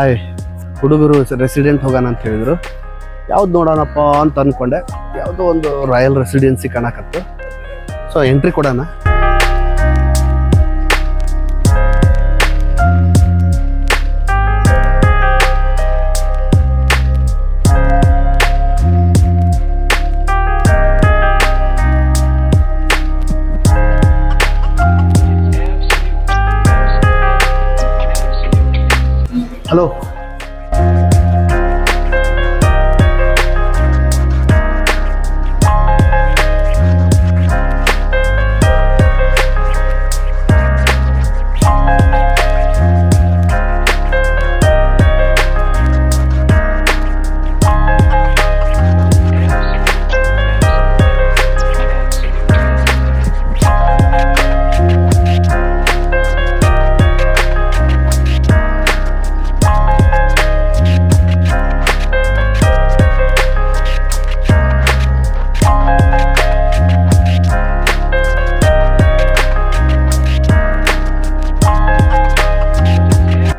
Hi, ಹುಡುಗರು resident ಹೋಗೋಣ ಅಂತ ಹೇಳಿದರು. ಯಾವ್ದು ನೋಡೋಣಪ್ಪ ಅಂತ ಅಂದ್ಕೊಂಡೆ ಯಾವುದೋ ಒಂದು ರಾಯಲ್ ರೆಸಿಡೆನ್ಸಿ ಕಾಣಕತ್ತು. ಸೊ ಎಂಟ್ರಿ ಕೊಡೋಣ. हेलो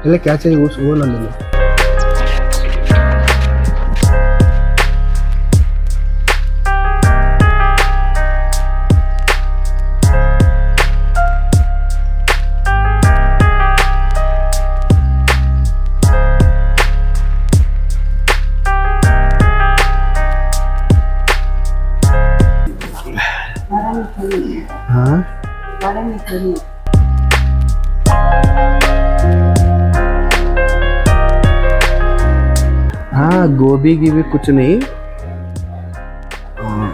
એટલે ક્યાં છે વો ના લઈ લો हाँ गोभी की भी कुछ नहीं हाँ,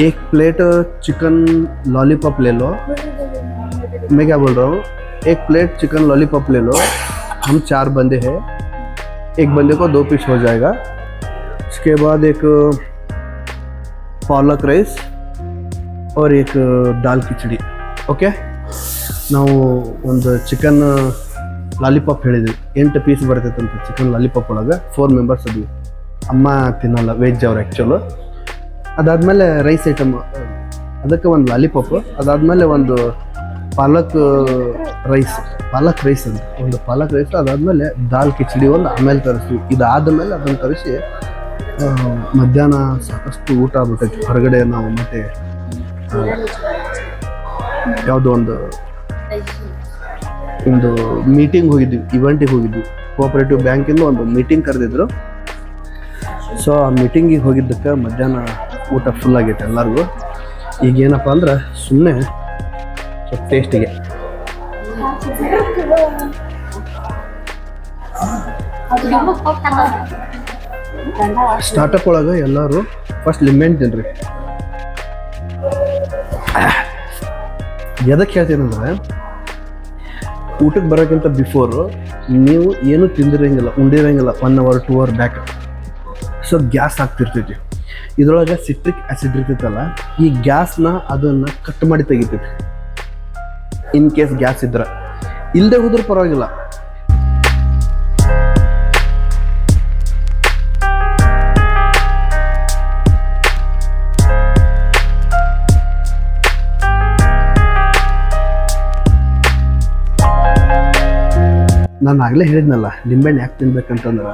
एक प्लेट चिकन लॉलीपॉप ले लो मैं क्या बोल रहा हूँ एक प्लेट चिकन लॉलीपॉप ले लो हम चार बंदे हैं एक बंदे को दो पीस हो जाएगा उसके बाद एक पालक राइस और एक दाल खिचड़ी ಓಕೆ ನಾವು ಒಂದು ಚಿಕನ್ ಲಾಲಿಪಾಪ್ ಹೇಳಿದ್ವಿ ಎಂಟು ಪೀಸ್ ಬರ್ತೈತೆ ಅಂತ ಚಿಕನ್ ಲಾಲಿಪಾಪ್ ಒಳಗೆ ಫೋರ್ ಮೆಂಬರ್ಸ್ ಅದ್ವಿ. ಅಮ್ಮ ತಿನ್ನಲ್ಲ, ವೆಜ್ ಅವ್ರು ಆ್ಯಕ್ಚುಲು ಅದಾದಮೇಲೆ ರೈಸ್ ಐಟಮ್ ಅದಕ್ಕೆ ಒಂದು ಲಾಲಿಪಾಪ್, ಅದಾದಮೇಲೆ ಒಂದು ಪಾಲಕ್ ರೈಸ್ ಪಾಲಕ್ ರೈಸ್ ಅಂತ, ಒಂದು ಪಾಲಕ್ ರೈಸ್ ಅದಾದಮೇಲೆ ದಾಲ್ ಕಿಚಡಿ ಒಂದು ಆಮೇಲೆ ತರಿಸ್ತೀವಿ. ಇದಾದ ಮೇಲೆ ಅದನ್ನು ತರಿಸಿ ಮಧ್ಯಾಹ್ನ ಸಾಕಷ್ಟು ಊಟ ಆಗ್ಬಿಟ್ಟೈತಿ. ಹೊರಗಡೆ ನಾವು ಮತ್ತೆ ಯಾವುದೋ ಒಂದು ಒಂದು ಮೀಟಿಂಗ್ ಹೋಗಿದ್ವಿ ಇವೆಂಟಿಗೆ ಹೋಗಿದ್ವಿ. ಕೋಆಪರೇಟಿವ್ ಬ್ಯಾಂಕಿಂದ ಒಂದು ಮೀಟಿಂಗ್ ಕರೆದಿದ್ರು. ಸೊ ಆ ಮೀಟಿಂಗಿಗೆ ಹೋಗಿದ್ದಕ್ಕೆ ಮಧ್ಯಾಹ್ನ ಊಟ ಫುಲ್ ಆಗೈತೆ ಎಲ್ಲರಿಗೂ. ಈಗ ಏನಪ್ಪ ಅಂದ್ರೆ ಸುಮ್ಮನೆ ಸ್ವಲ್ಪ ಟೇಸ್ಟಿಗೆ ಸ್ಟಾರ್ಟಪ್ ಒಳಗೆ ಎಲ್ಲರೂ ಫಸ್ಟ್ ಲಿಮೆಂಟ್ ತಿನ್ರಿ. ಎದಕ್ಕೆ ಹೇಳ್ತೀನಂದ್ರೆ ಊಟಕ್ಕೆ ಬರೋಕ್ಕಿಂತ ಬಿಫೋರು ನೀವು ಏನು ತಿಂದಿರೋಂಗಿಲ್ಲ, ಉಂಡಿರಂಗಿಲ್ಲ one hour two hour back so gas ಆಗ್ತಿರ್ತೈತಿ. ಇದರೊಳಗೆ ಸಿಟ್ರಿಕ್ ಆ್ಯಸಿಡ್ ಇರ್ತೈತಲ್ಲ, ಈ ಗ್ಯಾಸ್ನ ಅದನ್ನು ಕಟ್ ಮಾಡಿ ತೆಗಿತೈತಿ. ಇನ್ ಕೇಸ್ ಗ್ಯಾಸ್ ಇದ್ರೆ. ಇಲ್ಲದೆ ಹೋದ್ರೂ ಪರವಾಗಿಲ್ಲ. ನಾನು ಆಗಲೇ ಹೇಳಿದ್ನಲ್ಲ, ನಿಂಬೆಹಣ್ಣು ಯಾಕೆ ತಿನ್ಬೇಕಂತಂದ್ರೆ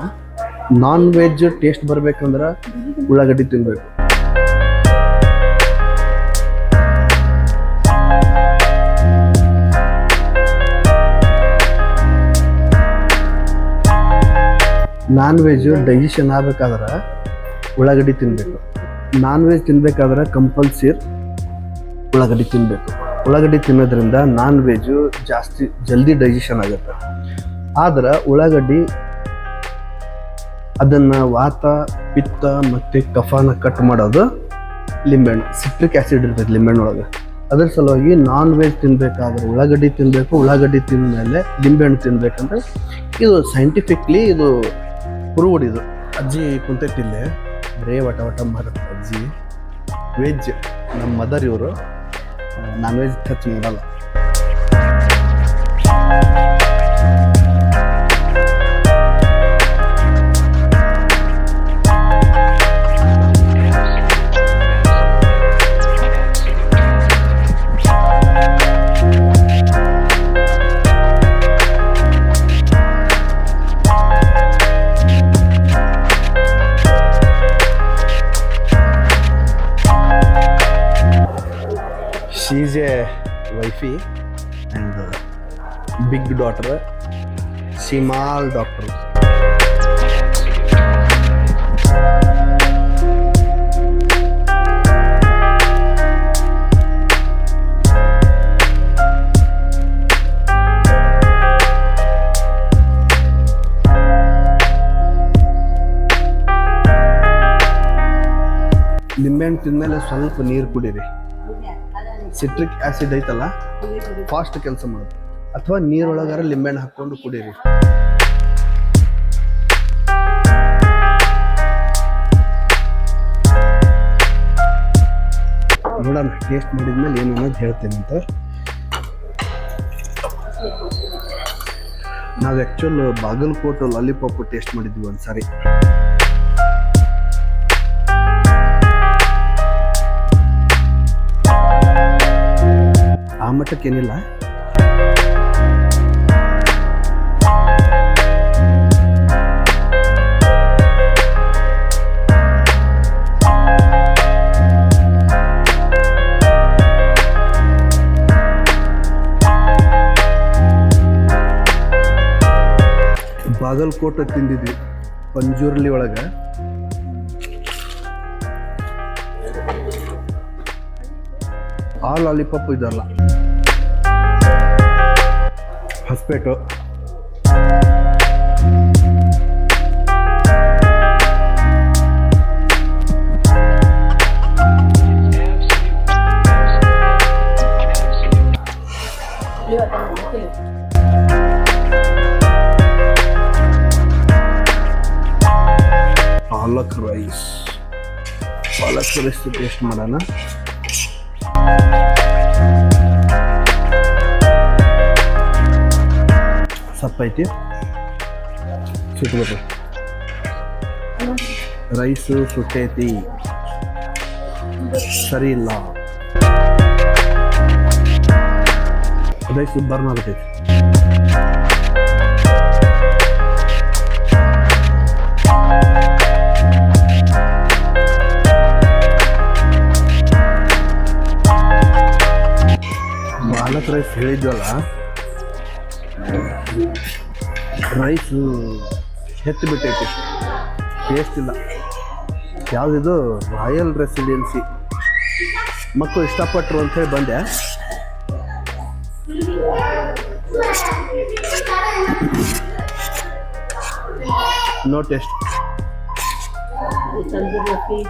ನಾನ್ ವೆಜ್ ಟೇಸ್ಟ್ ಬರ್ಬೇಕಂದ್ರೆ ಉಳ್ಳಾಗಡ್ಡಿ ತಿನ್ಬೇಕು. ನಾನ್ ವೆಜ್ ಡೈಜೆಷನ್ ಆಗ್ಬೇಕಾದ್ರೆ ಉಳ್ಳಾಗಡ್ಡಿ ತಿನ್ನಬೇಕು ನಾನ್ ವೆಜ್ ತಿನ್ಬೇಕಾದ್ರೆ ಕಂಪಲ್ಸರಿ ಉಳ್ಳಾಗಡ್ಡಿ ತಿನ್ನಬೇಕು ಉಳ್ಳಾಗಡ್ಡಿ ತಿನ್ನೋದ್ರಿಂದ ನಾನ್ ವೆಜ್ ಜಾಸ್ತಿ ಜಲ್ದಿ ಡೈಜೆಷನ್ ಆಗುತ್ತೆ. ಆದ್ರೆ ಉಳ್ಳಾಗಡ್ಡಿ ಅದನ್ನು ವಾತ ಪಿತ್ತ ಮತ್ತು ಕಫನ ಕಟ್ ಮಾಡೋದು ಲಿಂಬೆಹಣ್ಣು. ಸಿಟ್ರಿಕ್ ಆ್ಯಸಿಡ್ ಇರ್ತೈತೆ ಲಿಂಬೆಹಣ್ಣು ಒಳಗೆ. ಅದ್ರ ಸಲುವಾಗಿ ನಾನ್ ವೆಜ್ ತಿನ್ಬೇಕಾದ್ರೆ ಉಳ್ಳಾಗಡ್ಡಿ ತಿನ್ನಬೇಕು ಉಳ್ಳಾಗಡ್ಡಿ ತಿಂದ ಮೇಲೆ ಲಿಂಬೆಹಣ್ಣು ತಿನ್ಬೇಕಂದ್ರೆ ಇದು ಸೈಂಟಿಫಿಕ್ಲಿ ಇದು ಪ್ರೂವ್ಡ್ ಇದು. ಅಜ್ಜಿ ಕುಂತೈತಿಲ್ಲೇ ಬರೇ ವಟ ವಟ ಮಾಡುತ್ತೆ ಅಜ್ಜಿ. ವೆಜ್ ನಮ್ಮ ಮದರ್ ಇವರು ನಾನ್ ವೆಜ್ ಟಚ್ ಮಾಡಲ್ಲ. She's a wifey and big daughter small doctor ನಿಂಬೆಹಣ್ಣು ತಿಂದಮೇಲೆ ಸ್ವಲ್ಪ ನೀರು ಕುಡೀರಿ. ಸಿಟ್ರಿಕ್ ಆಸಿಡ್ ಐತಲ್ಲ? ಫಾಸ್ಟ್ ಕೆಲಸ ಮಾಡುತ್ತೆ. ಅಥವಾ ನೀರೊಳಗಾರ ಲಿಂಬೆಹಣ್ಣು ಹಾಕ್ಕೊಂಡು ಕುಡೀರಿ. ನೋಡೋಣ ಟೇಸ್ಟ್ ಮಾಡಿದ್ಮೇಲೆ ಏನು ಅನ್ನೋದು ಹೇಳ್ತೇನೆ ಅಂತ. ನಾವು ಆ್ಯಕ್ಚುಲ್ ಬಾಗಲಕೋಟು ಲಾಲಿಪಾಪು ಟೇಸ್ಟ್ ಮಾಡಿದ್ವಿ ಒಂದ್ಸಾರಿ. ಆ ಮಟ್ಟಕ್ಕೇನಿಲ್ಲ. ಬಾಗಲಕೋಟೆ ತಿಂದಿದ್ವಿ ಪಂಜುರ್ಲಿ ಒಳಗೆ. ಆ ಲಾಲಿಪಾಪ್ ಇದಲ್ಲ Hospet. Palak rice. Palak rice taste ಮಾಡೋಣ? ಸಪ್ಪೈತಿ ಸುತ್ತಬೇಕು ರೈಸು ಸುಟ್ಟೈತಿ ಸರಿ ಇಲ್ಲ. ರೈಸು ಬರ್ನ್ ಆಗತೈತಿ ಪಾಲಕ್ ರೈಸ್ ಹೇಳಿದ್ವಲ್ಲ ರೈಸು ಹೆತ್ತು ಬಿಟ್ಟೈತೆ. ಟೇಸ್ಟ್ ಇಲ್ಲ. ಯಾವುದಿದು? ರಾಯಲ್ ರೆಸಿಡೆನ್ಸಿ ಮಕ್ಕಳು ಇಷ್ಟಪಟ್ಟರು ಅಂಥೇಳಿ ಬಂದೆ. No taste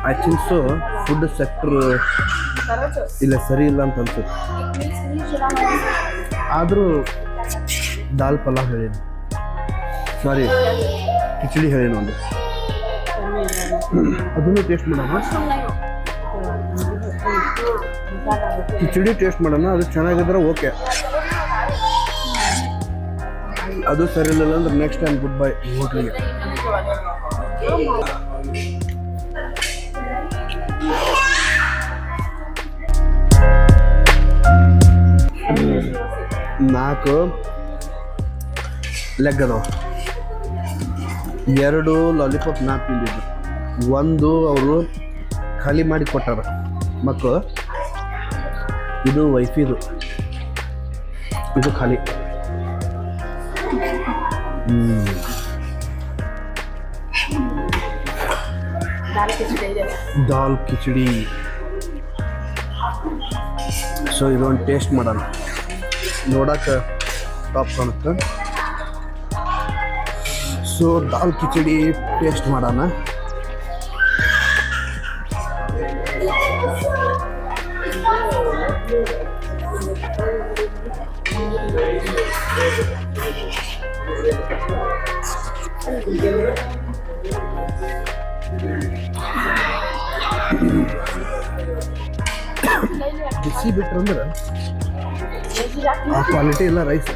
I think so food sector ಇಲ್ಲ ಸರಿ ಇಲ್ಲ ಅಂತ ಅನ್ಸುತ್ತೆ. ಆದರೂ ದಾಲ್ ಪಲಾವ್ ಹೇಳೀನಿ ಸಾರಿ ಕಿಚಡಿ ಹೇಳೀನಿ ಒಂದು ಅದನ್ನು ಟೇಸ್ಟ್ ಮಾಡೋಣ ಕಿಚಡಿ ಟೇಸ್ಟ್ ಮಾಡೋಣ ಅದು ಚೆನ್ನಾಗಿದ್ರೆ ಓಕೆ ಅದು ಸರಿ ಇರಲಿಲ್ಲ ಅಂದ್ರೆ ನೆಕ್ಸ್ಟ್ ಟೈಮ್ ಗುಡ್ ಬೈ ಹೋಟ್ಲಿಗೆ ನಾಲ್ಕು ಲೆಗ್ ಎರಡು ಲಾಲಿಪಾಪ್ ನಾ ತಿಂದಿದ್ದು ಒಂದು ಅವರು ಖಾಲಿ ಮಾಡಿ ಕೊಟ್ಟಾರ ಮಕ್ಕಳು ಇದು ವೈಫಿದು. ಇದು ಖಾಲಿ. ದಾಲ್ ಕಿಚಡಿ. ಸೊ ಇದೊಂದು ಟೇಸ್ಟ್ ಮಾಡೋಣ. ನೋಡಕ್ಕೆ ಟಾಪ್ ಕಾಣುತ್ತೆ. ಸೊ ದಾಲ್ ಕಿಚಡಿ ಟೇಸ್ಟ್ ಮಾಡೋಣ. ಬಿಸಿ ಬಿಟ್ರಂದ್ರೆ ಆ ಕ್ವಾಲಿಟಿ ಇಲ್ಲ ರೈಸ್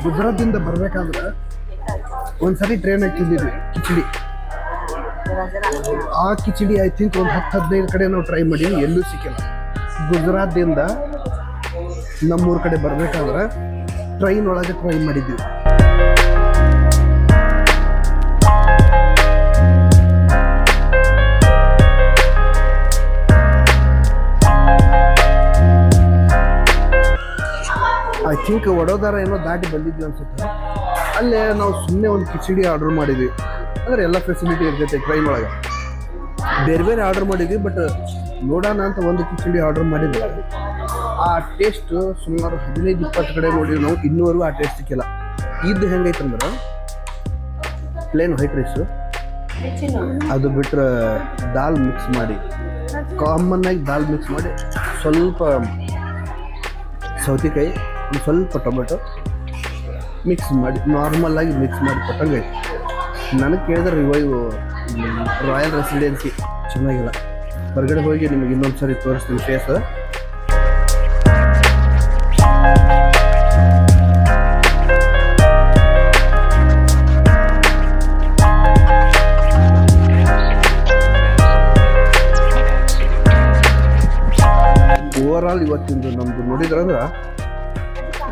ನಾವು ಗುಜರಾತ್ದಿಂದ ಬರ್ಬೇಕಾದ್ರೆ ಒಂದ್ಸರಿ ಟ್ರೈನ್ ಹಾಕಿದ್ದೀವಿ ಕಿಚಡಿ. ಆ ಕಿಚಡಿ ಐ ಥಿಂಕ್ ಒಂದು ಹತ್ತು ಹದಿನೈದು ಕಡೆ ನಾವು ಟ್ರೈ ಮಾಡಿ ಎಲ್ಲೂ ಸಿಕ್ಕಿಲ್ಲ. ಗುಜರಾತ್ದಿಂದ ನಮ್ಮೂರ ಕಡೆ ಬರ್ಬೇಕಾದ್ರೆ ಟ್ರೈನ್ ಒಳಗೆ ಟ್ರೈ ಮಾಡಿದ್ವಿ. ಥಿಂಕ್ ವಡೋದರ ಏನೋ ದಾಟಿ ಬಂದಿದ್ವಿ ಅನ್ಸುತ್ತೆ. ಅಲ್ಲೇ ನಾವು ಸುಮ್ಮನೆ ಒಂದು ಕಿಚಡಿ ಆರ್ಡರ್ ಮಾಡಿದ್ವಿ. ಅಂದ್ರೆ ಎಲ್ಲ ಫೆಸಿಲಿಟಿ ಇರ್ತೈತೆ ಟ್ರೈನ್ ಒಳಗೆ. ಬೇರೆ ಬೇರೆ ಆರ್ಡರ್ ಮಾಡಿದ್ವಿ ಬಟ್ ನೋಡೋಣ ಅಂತ ಒಂದು ಕಿಚಡಿ ಆರ್ಡರ್ ಮಾಡಿದ್ವಿ. ಆ ಟೇಸ್ಟ್ ಸುಮಾರು ಹದಿನೈದು, ಇಪ್ಪತ್ತು ಕಡೆ ನೋಡಿದ್ವಿ ನಾವು, ಇನ್ನೂವರೆಗೂ ಆ ಟೇಸ್ಟ್ ಸಿಕ್ಕಿಲ್ಲ. ಇದು ಹೆಂಗೈತಂದ್ರೆ ಪ್ಲೇನ್ ವೈಟ್ ರೈಸು ಅದು ಬಿಟ್ರೆ ದಾಲ್ ಮಿಕ್ಸ್ ಮಾಡಿ. ಕಾಮನ್ ಆಗಿ ದಾಲ್ ಮಿಕ್ಸ್ ಮಾಡಿ. ಸ್ವಲ್ಪ ಸೌತೆಕಾಯಿ ಒಂದು ಸ್ವಲ್ಪ ಟೊಮೆಟೊ ಮಿಕ್ಸ್ ಮಾಡಿ ನಾರ್ಮಲ್ಲಾಗಿ ಮಿಕ್ಸ್ ಮಾಡಿ ಕೊಟ್ಟಂಗೆ ನನಗೆ ಕೇಳಿದ್ರೆ ರಿವೈವ್ ರಾಯಲ್ ರೆಸಿಡೆನ್ಸಿ ಚೆನ್ನಾಗಿಲ್ಲ. ಹೊರಗಡೆ ಹೋಗಿ ನಿಮಗೆ ಇನ್ನೊಂದು ಸರಿ ತೋರಿಸ್ತೀನಿ ಫೇಸ್ ಓವರ್ ಆಲ್ ಇವತ್ತಿಂದು ನಮ್ದು ನೋಡಿದ್ರಂದ್ರೆ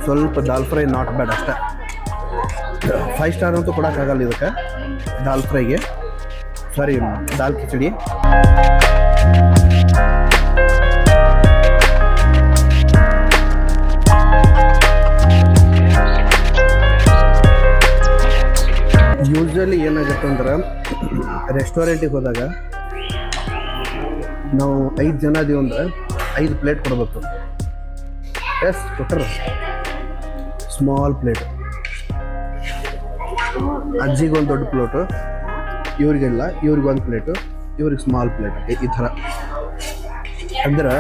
ಸ್ವಲ್ಪ ದಾಲ್ ಫ್ರೈ ನಾಟ್ ಬ್ಯಾಡ್ ಅಷ್ಟೇ. ಫೈವ್ ಸ್ಟಾರ್ ಅಂತೂ ಕೊಡೋಕ್ಕಾಗಲ್ಲ ಇದಕ್ಕೆ. ದಾಲ್ ಫ್ರೈಗೆ. ಸಾರಿ ದಾಲ್ ಕಿಚಡಿ. ಯೂಶ್ವಲಿ ಏನಾಗುತ್ತೆ ಅಂದ್ರೆ ರೆಸ್ಟೋರೆಂಟಿಗೆ ಹೋದಾಗ ನಾವು ಐದು ಜನ ಇದೀವಿ ಅಂದ್ರೆ ಐದು ಪ್ಲೇಟ್ ಕೊಡಬೇಕು. ಎಸ್ ಕೊಟ್ಟರು ಸ್ಮಾಲ್ ಪ್ಲೇಟ್ ಅಜ್ಜಿಗೆ ಒಂದು ದೊಡ್ಡ ಪ್ಲೇಟು ಇವ್ರಿಗೆಲ್ಲ ಇವ್ರಿಗೆ ಒಂದು ಪ್ಲೇಟು ಇವ್ರಿಗೆ ಸ್ಮಾಲ್ ಪ್ಲೇಟ್ ಈ ಥರ. ಅಂದ್ರೆ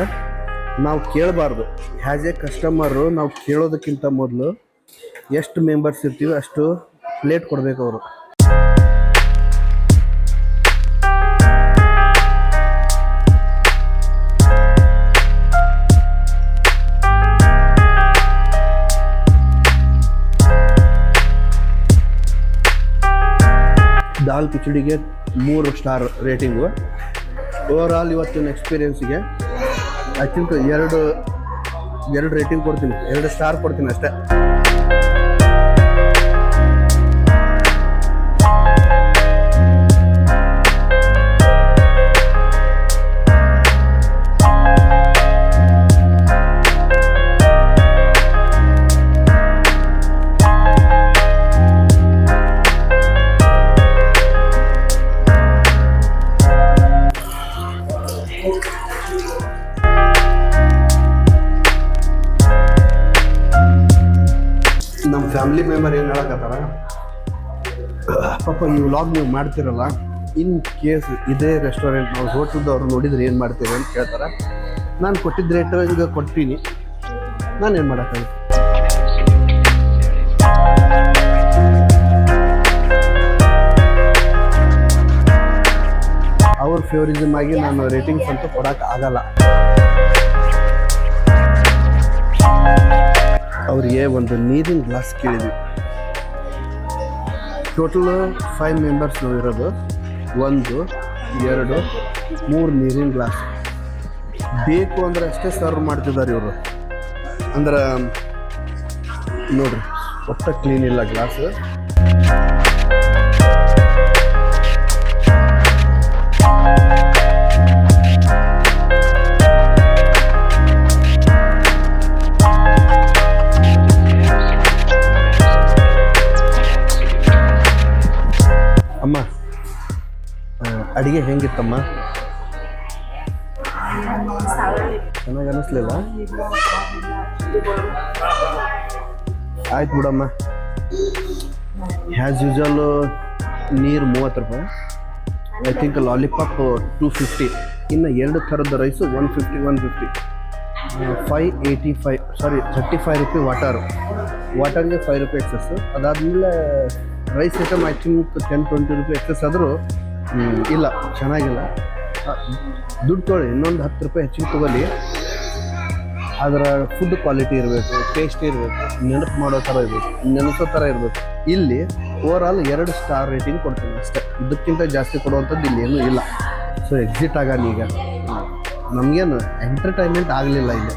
ನಾವು ಕೇಳಬಾರ್ದು. ಆ್ಯಸ್ ಎ ಕಸ್ಟಮರು ನಾವು ಕೇಳೋದಕ್ಕಿಂತ ಮೊದಲು ಎಷ್ಟು ಮೆಂಬರ್ಸ್ ಇರ್ತೀವಿ ಅಷ್ಟು ಪ್ಲೇಟ್ ಕೊಡಬೇಕು ಅವರು. ದಾಲ್ ಕಿಚಡಿಗೆ ಮೂರು ಸ್ಟಾರ್ ರೇಟಿಂಗು. ಓವರ್ ಆಲ್ ಇವತ್ತಿನ ಎಕ್ಸ್ಪೀರಿಯನ್ಸಿಗೆ ಐ ಥಿಂಕ್ ಎರಡು ಎರಡು ರೇಟಿಂಗ್ ಕೊಡ್ತೀನಿ. ಎರಡು ಸ್ಟಾರ್ ಕೊಡ್ತೀನಿ ಅಷ್ಟೇ. ಫ್ಯಾಮಿಲಿ ಮೆಂಬರ್ ಏನು ಹೇಳಕತ್ತಾರ? ಪಾಪ, ಈ ವ್ಲಾಗ್ ನೀವು ಮಾಡ್ತಿರಲ್ಲ ಇನ್ ಕೇಸ್ ಇದೇ ರೆಸ್ಟೋರೆಂಟ್ ನಾವು ಅವ್ರು ನೋಡಿದ್ರೆ ಏನು ಮಾಡ್ತೀರಿ ಅಂತ ಕೇಳ್ತಾರೆ ನಾನು ಕೊಟ್ಟಿದ್ದ ರೇಟ್ ಈಗ ಕೊಡ್ತೀನಿ. ನಾನು ಏನು ಮಾಡೋಕ್ಕಾಗುತ್ತೆ? ಅವ್ರ ಫೇವರಿಸಮ್ ಆಗಿ ನಾನು ರೇಟಿಂಗ್ಸ್ ಅಂತೂ ಕೊಡೋಕ್ಕಾಗಲ್ಲ ಅವರಿಗೆ ಒಂದು ನೀರಿನ ಗ್ಲಾಸ್ ಕೇಳಿದ್ವಿ. ಟೋಟಲ್ ಫೈವ್ ಮೆಂಬರ್ಸ್ ಇರೋದು. ಒಂದು, ಎರಡು, ಮೂರು ನೀರಿನ ಗ್ಲಾಸ್. ಬೇಕು ಅಂದ್ರೆ ಅಷ್ಟೇ ಸರ್ವ್ ಮಾಡ್ತಿದ್ದಾರೆ ಇವರು. ಅಂದ್ರೆ, ನೋಡ್ರಿ, ಒಟ್ಟ ಕ್ಲೀನ್ ಇಲ್ಲ ಗ್ಲಾಸ್. ಅಡಿಗೆ ಹೆಂಗಿತ್ತಮ್ಮ? ಚೆನ್ನಾಗಿ ಅನ್ನಿಸ್ಲಿಲ್ಲ ಆಯ್ತು ಬಿಡಮ್ಮ. ಆ್ಯಸ್ ಯೂಶಲ್ ನೀರು ಮೂವತ್ತು ರೂಪಾಯಿ. I think lollipop two fifty ಇನ್ನು ಎರಡು ಥರದ rice one fifty one fifty five eighty five sorry thirty five rupee water ವಾಟರ್ಗೆ five rupee excess ಅದಾದಮೇಲೆ rice item I think ten twenty rupee excess ಆದರೂ ಇಲ್ಲ, ಚೆನ್ನಾಗಿಲ್ಲ. ದುಡ್ಡು ತೊಗೊಳ್ಳಿ, ಇನ್ನೊಂದು ಹತ್ತು ರೂಪಾಯಿ ಹೆಚ್ಚಿಗೆ ತೊಗೊಳ್ಳಿ. ಅದರ ಫುಡ್ ಕ್ವಾಲಿಟಿ ಇರಬೇಕು ಟೇಸ್ಟ್ ಇರಬೇಕು, ನೆನಪು ಮಾಡೋ ಥರ ಇರಬೇಕು, ನೆನೆಸೋ ಥರ ಇರಬೇಕು. ಇಲ್ಲಿ ಓವರ್ ಆಲ್ ಎರಡು ಸ್ಟಾರ್ ರೇಟಿಂಗ್ ಕೊಡ್ತೀನಿ ಅಷ್ಟೇ. ಇದಕ್ಕಿಂತ ಜಾಸ್ತಿ ಕೊಡುವಂಥದ್ದು ಇಲ್ಲಿ ಏನೂ ಇಲ್ಲ. ಸೊ ಎಕ್ಸಿಟ್ ಆಗಲಿ ಈಗ. ನಮಗೇನು ಎಂಟರ್ಟೈನ್ಮೆಂಟ್ ಆಗಲಿಲ್ಲ ಇಲ್ಲಿ.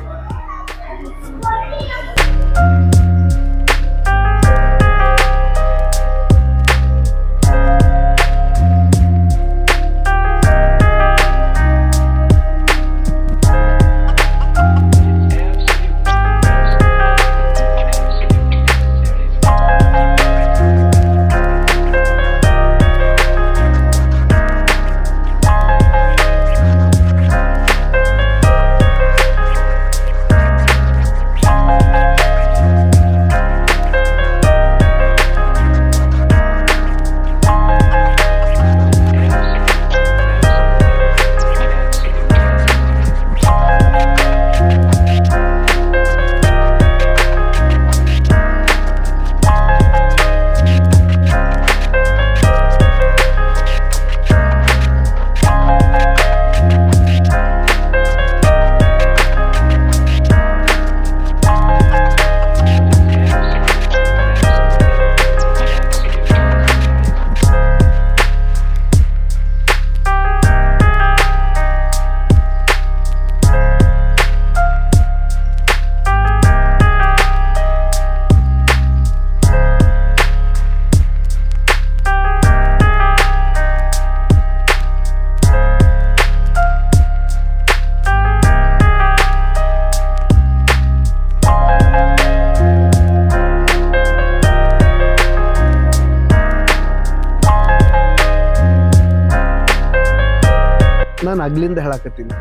ನಾನು ಅಗ್ಲಿಂದ ಹೇಳಕತ್ತೀನಿ.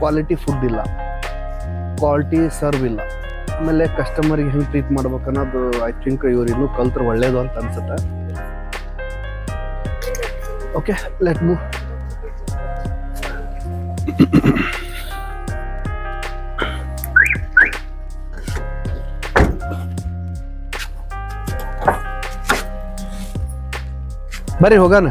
ಕ್ವಾಲಿಟಿ ಫುಡ್ ಇಲ್ಲ. ಕ್ವಾಲಿಟಿ ಸರ್ವ್ ಇಲ್ಲ. ಆಮೇಲೆ ಕಸ್ಟಮರ್ಗೆ ಹೆಂಗೆ ಟ್ರೀಟ್ ಮಾಡ್ಬೇಕು ಅನ್ನೋದು ಐ ಥಿಂಕ್ ಇವ್ರು ಇನ್ನೂ ಕಲ್ತ್ರೆ ಒಳ್ಳೇದು ಅಂತ ಅನ್ಸುತ್ತೆ. ಓಕೆ ಲೆಟ್ ಮೂವ್ ಬರ್ರಿ ಹೋಗೋಣ